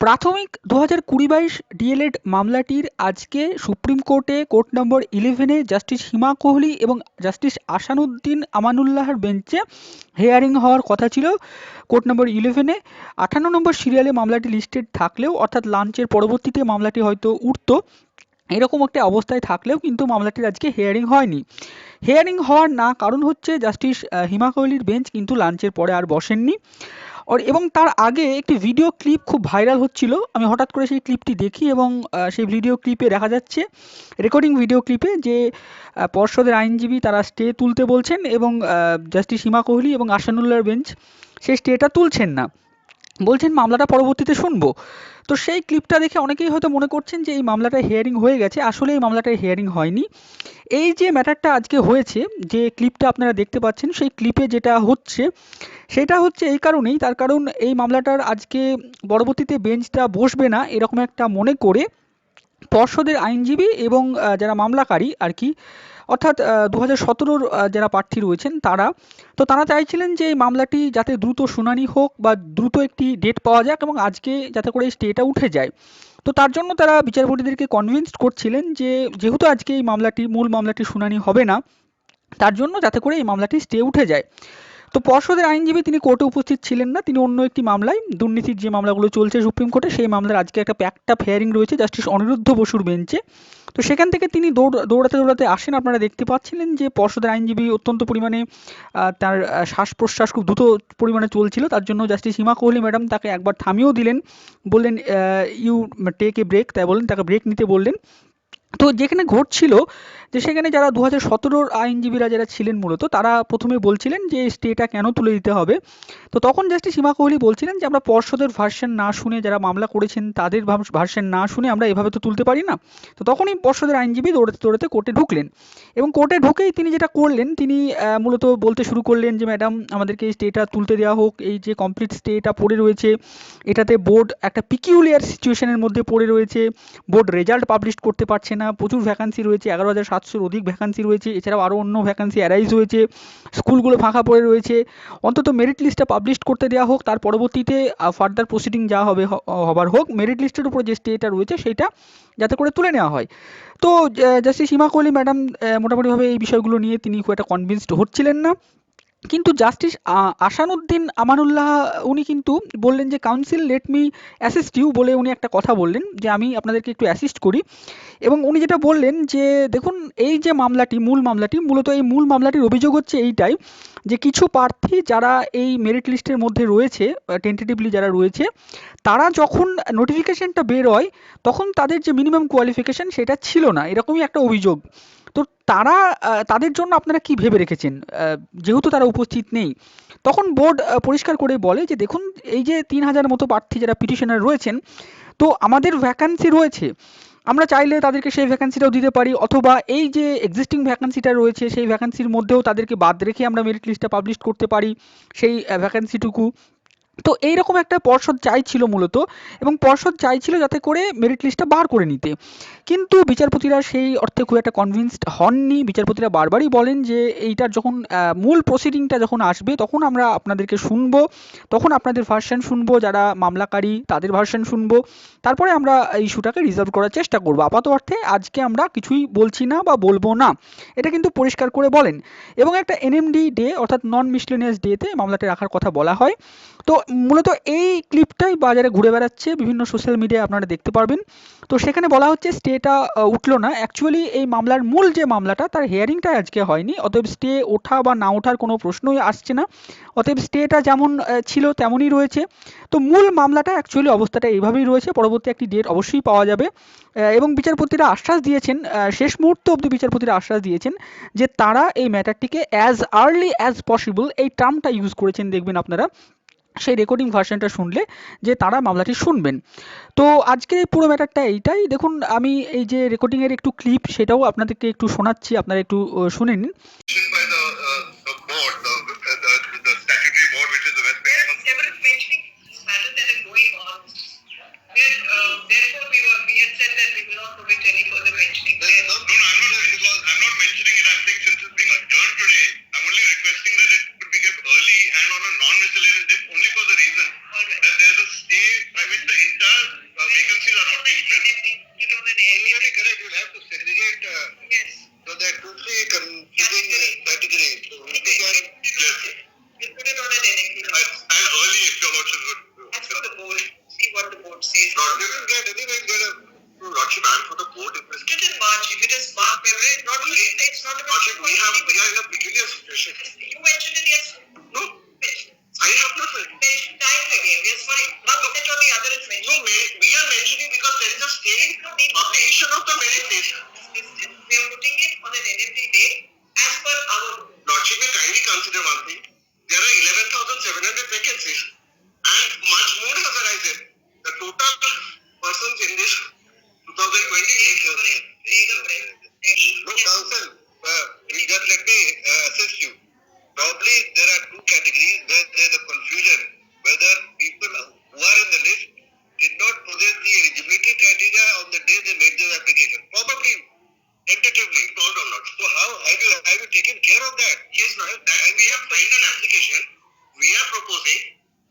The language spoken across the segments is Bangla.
প্রাথমিক দু হাজার কুড়ি বাইশ ডিএলএড মামলাটির আজকে সুপ্রিম কোর্টে কোর্ট নম্বর ইলেভেনে জাস্টিস হিমা কোহলি এবং জাস্টিস আসানুদ্দিন আমানুল্লাহর বেঞ্চে হেয়ারিং হওয়ার কথা ছিল। কোর্ট নম্বর ইলেভেনে আঠান্ন নম্বর সিরিয়ালে মামলাটি লিস্টেড থাকলেও, অর্থাৎ লাঞ্চের পরবর্তীতে মামলাটি হয়তো উঠতো, এরকম একটা অবস্থায় থাকলেও কিন্তু মামলাটির আজকে হেয়ারিং হয়নি। হেয়ারিং হওয়ার না কারণ হচ্ছে জাস্টিস হিমা কোহলির বেঞ্চ কিন্তু লাঞ্চের পরে আর বসেননি। আর এবং তার আগে একটি ভিডিও ক্লিপ খুব ভাইরাল হচ্ছিল। আমি হঠাৎ করে সেই ক্লিপটি দেখি এবং সেই ভিডিও ক্লিপে দেখা যাচ্ছে রেকর্ডিং ভিডিও ক্লিপে যে পর্ষদের আইনজীবী তারা স্টে তুলতে বলছেন এবং জাস্টিস হিমা কোহলি এবং আসানুল্লাহর বেঞ্চ সেই স্টেটা তুলছেন না। বলছেন, মামলাটা পরবর্তীতে শুনব। তো সেই ক্লিপটা দেখে অনেকেই হয়তো মনে করছেন যে, এই মামলাটা হিয়ারিং হয়ে গেছে। আসলে এই মামলাটা হিয়ারিং হয়নি। এই যে ম্যাটারটা আজকে হয়েছে, যে ক্লিপটা আপনারা দেখতে পাচ্ছেন, সেই ক্লিপে যেটা হচ্ছে, সেটা হচ্ছে এই কারণেই। তার কারণ, এই মামলাটার আজকে পরবর্তীতে বেঞ্চটা বসবে না, এরকম একটা মনে করে পর্ষদের আইনজীবী এবং যারা মামলাকারী আর কি অর্থাৎ দু হাজার সতেরোর যারা প্রার্থী রয়েছেন তারা, তো তারা চাইছিলেন যে এই মামলাটি যাতে দ্রুত শুনানি হোক বা দ্রুত একটি ডেট পাওয়া যাক এবং আজকে যাতে করে এই স্টেটা উঠে যায়। তো তার জন্য তারা বিচারপতিদেরকে কনভিন্সড করছিলেন যে যেহেতু আজকে এই মামলাটি, মূল মামলাটি শুনানি হবে না, তার জন্য যাতে করে এই মামলাটি স্টে উঠে যায়। তো পর্ষদের আইনজীবী তিনি কোর্টে উপস্থিত ছিলেন না, তিনি অন্য একটি মামলায় দুর্নীতির যে মামলাগুলো চলছে সুপ্রিম কোর্টে, সেই মামলার আজকে একটা প্যাকটা ফেয়ারিং রয়েছে জাস্টিস অনিরুদ্ধ বসুর বেঞ্চে। তো সেখান থেকে তিনি দৌড়, দৌড়াতে দৌড়াতে আসেন। আপনারা দেখতে পাচ্ছিলেন যে পর্ষদের আইনজীবী অত্যন্ত পরিমাণে তার শ্বাস প্রশ্বাস খুব দ্রুত পরিমাণে চলছিল। তার জন্য জাস্টিস হিমা কোহলি ম্যাডাম তাকে একবার থামিয়েও দিলেন। বললেন ইউ টেক এ ব্রেক। তাই বললেন, তাকে ব্রেক নিতে বললেন। তো যেখানে ঘটছিল যে সেখানে যারা দু হাজার সতেরোর আইনজীবীরা যারা ছিলেন মূলত, তারা প্রথমে বলছিলেন যে স্টেটা কেন তুলে দিতে হবে। তো তখন জাস্টিস সীমা কোহলি বলছিলেন যে, আমরা পর্ষদের ভার্সন না শুনে যারা মামলা করেছেন, তাদের ভার্সন না শুনে আমরা এভাবে তো তুলতে পারি না। তো তখনই পর্ষদের আইনজীবী দৌড়াতে দৌড়াতে কোর্টে ঢুকলেন। এবং কোর্টে ঢুকেই তিনি যেটা করলেন, তিনি মূলত বলতে শুরু করলেন যে, ম্যাডাম, আমাদেরকে এই স্টেটা তুলতে দেওয়া হোক। এই যে কমপ্লিট স্টেটা পড়ে রয়েছে, এটাতে বোর্ড একটা পিকিউলিয়ার সিচুয়েশনের মধ্যে পড়ে রয়েছে। বোর্ড রেজাল্ট পাবলিশ করতে পারছে না। প্রচুর ভ্যাকান্সি রয়েছে, এগারো হাজার সাতশোর অধিক ভ্যাকান্সি রয়েছে, এছাড়াও আরও অন্য ভ্যাকান্সি অ্যারাইজ হয়েছে, স্কুলগুলো ফাঁকা পড়ে রয়েছে। অন্তত মেরিট লিস্টটা পাবলিশ করতে দেওয়া হোক, তার পরবর্তীতে ফার্দার প্রসিডিং যা হবে হবার হোক মেরিট লিস্টের উপর যে স্টেটা রয়েছে, সেইটা যাতে করে তুলে নেওয়া হয়। তো জাস্টিস সীমা কোহলি ম্যাডাম মোটামুটিভাবে এই বিষয়গুলো নিয়ে তিনি খুব একটা কনভিন্সড হচ্ছিলেন না। কিন্তু জাস্টিস আসানুদ্দিন আমানুল্লাহ, উনি কিন্তু বললেন যে, council, let me assist you বলে উনি একটা কথা বললেন যে, আমি আপনাদেরকে একটু অ্যাসিস্ট করি। এবং উনি যেটা বললেন যে, দেখুন, এই যে মামলাটি, মূল মামলাটি, মূলত এই মূল মামলাটির অভিযোগ হচ্ছে এইটাই যে, কিছু প্রার্থী যারা এই মেরিট লিস্টের মধ্যে রয়েছে টেন্টেটিভলি যারা রয়েছে, তারা যখন নোটিফিকেশনটা বের হয়, তখন তাদের যে মিনিমাম কোয়ালিফিকেশন সেটা ছিল না। এরকমই একটা অভিযোগ। তো তারা তাদের জন্য আপনারা কি ভেবে রেখেছেন? যেহেতু তারা উপস্থিত নেই, তখন বোর্ড পরিষ্কার করে বলে যে, দেখুন, এই যে তিন হাজার মতো প্রার্থী যারা পিটিশনার রয়েছেন, তো আমাদের ভ্যাকান্সি রয়েছে। আমরা চাইলে তাদেরকে সেই ভ্যাকান্সিটাও দিতে পারি, অথবা এই যে এক্সিস্টিং ভ্যাকান্সিটা রয়েছে, সেই ভ্যাকান্সির মধ্যেও তাদেরকে বাদ রেখে আমরা মেরিট লিস্টটা পাবলিশ করতে পারি, সেই ভ্যাকান্সিটুকু তো এইরকম একটা পর্ষদ চাইছিল মূলত এবং পর্ষদ চাইছিল যাতে করে মেরিট লিস্টটা বার করে নিতে। কিন্তু বিচারপতিরা সেই অর্থে খুব একটা কনভিন্সড হননি। বিচারপতিরা বারবারই বলেন যে এইটার যখন মূল প্রসিডিংটা যখন আসবে, তখন আমরা আপনাদেরকে শুনব। তখন আপনাদের ভার্সন শুনব, যারা মামলাকারী, তাদের ভার্সন শুনব। তারপরে আমরা এই ইস্যুটাকে রিজলভ করার চেষ্টা করব। আপাত অর্থে আজকে আমরা কিছুই বলছি না বা বলব না। এটা কিন্তু পরিষ্কার করে বলেন। এবং একটা এনএমডি ডে অর্থাৎ নন মিসলেনিয়াস ডেতে মামলাটা রাখার কথা বলা হয়। তো মূলত এই ক্লিপটাই বাজারে ঘুরে বেড়াচ্ছে, বিভিন্ন সোশ্যাল মিডিয়ায় আপনারা দেখতে পারবেন। তো সেখানে বলা হচ্ছে স্টেটা উঠল না। অ্যাকচুয়ালি এই মামলার মূল যে মামলাটা, তার হিয়ারিংটা আজকে হয়নি। অতএব স্টে ওঠা বা না ওঠার কোনো প্রশ্নই আসছে না। অতএব স্টেটা যেমন ছিল তেমনই রয়েছে। তো মূল মামলাটা অ্যাকচুয়ালি অবস্থাটা এইভাবেই রয়েছে। পরবর্তী একটি ডেট অবশ্যই পাওয়া যাবে। এবং বিচারপতিরা আশ্বাস দিয়েছেন শেষ মুহূর্ত অবধি বিচারপতিরা আশ্বাস দিয়েছেন যে তারা এই ম্যাটারটিকে অ্যাজ আর্লি অ্যাজ পসিবল এই টার্মটা ইউজ করেছেন, দেখবেন আপনারা। সেই রেকর্ডিং ভার্সনটা শুনলে যে তারা মামলাটি শুনবেন। তো আজকে পুরো ম্যাটারটা এইটাই। দেখুন, আমি এই যে রেকর্ডিংয়ের একটু ক্লিপ সেটাও আপনাদেরকে একটু শোনাচ্ছি, আপনারা একটু শুনে নিন। And for the board it was It is March, if it is March, February, not late, it's not about. We have we are in a peculiar situation. You mentioned it yesterday. No, I have not mentioned. Time again, yes, sorry, not look at the other is mentioned. ma- we are mentioning because there is a state publication of the merit list. Listed, we are putting it on an NMD day as per our rule. Lordship may kindly consider one thing. There are 11,700 vacancies and much more has arisen. The total persons in this 2020 No, council, uh, you just let me uh, assist you. Probably there are two categories where there is a confusion whether people who are in the list did not possess the eligibility criteria on the day they made their application. Probably tentatively, told or not. So how have you have you taken care of that? Yes, no, that we have filed an application. We are proposing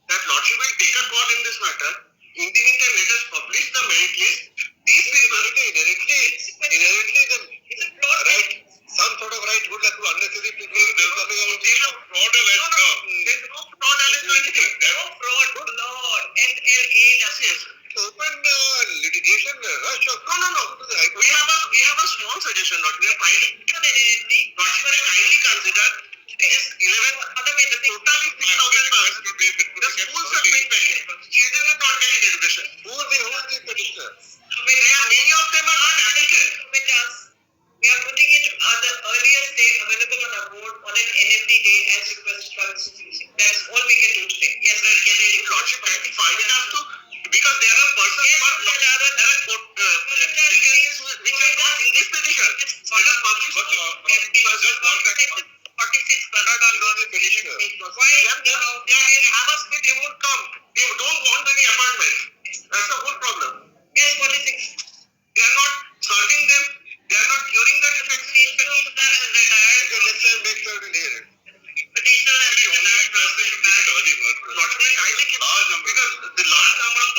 that Lordship will take a call in this matter. In the meantime, let us publish the merit list. These people inherently, inherently, the It's a broad. right, some sort of right would like to unnecessary people. There's nothing on There's no fraud alleged. No, there's no fraud alleged or anything. No fraud, Lord, NLA Yes, open uh, litigation uh, rush of no, no, no. We have a we have a small suggestion. Not we are filing. on an NMD. Not even kindly consider this eleven Other way, the totally six thousand pounds. The schools are being vacant. Children are not getting education. Who are the who are the petitioners? Are many of them are not applicant. with us. We are putting it on the earliest day available on our board on an NMD day as requested by the institution. That's all we can do today. Yes, sir, can I? Lordship, I think find it up to because there are persons Yes, who are there are there are court, uh, which are not in this petition. Let us publish what uh, just one second. Forty-six hundred and one petition. Why? They they have us, they won't come. They don't want any. That's the whole problem. Yes, politics. They are not serving them. They are not curing the defects. Next time, make sure we hear it. Petitioner has been Not only kindly keep because the large number of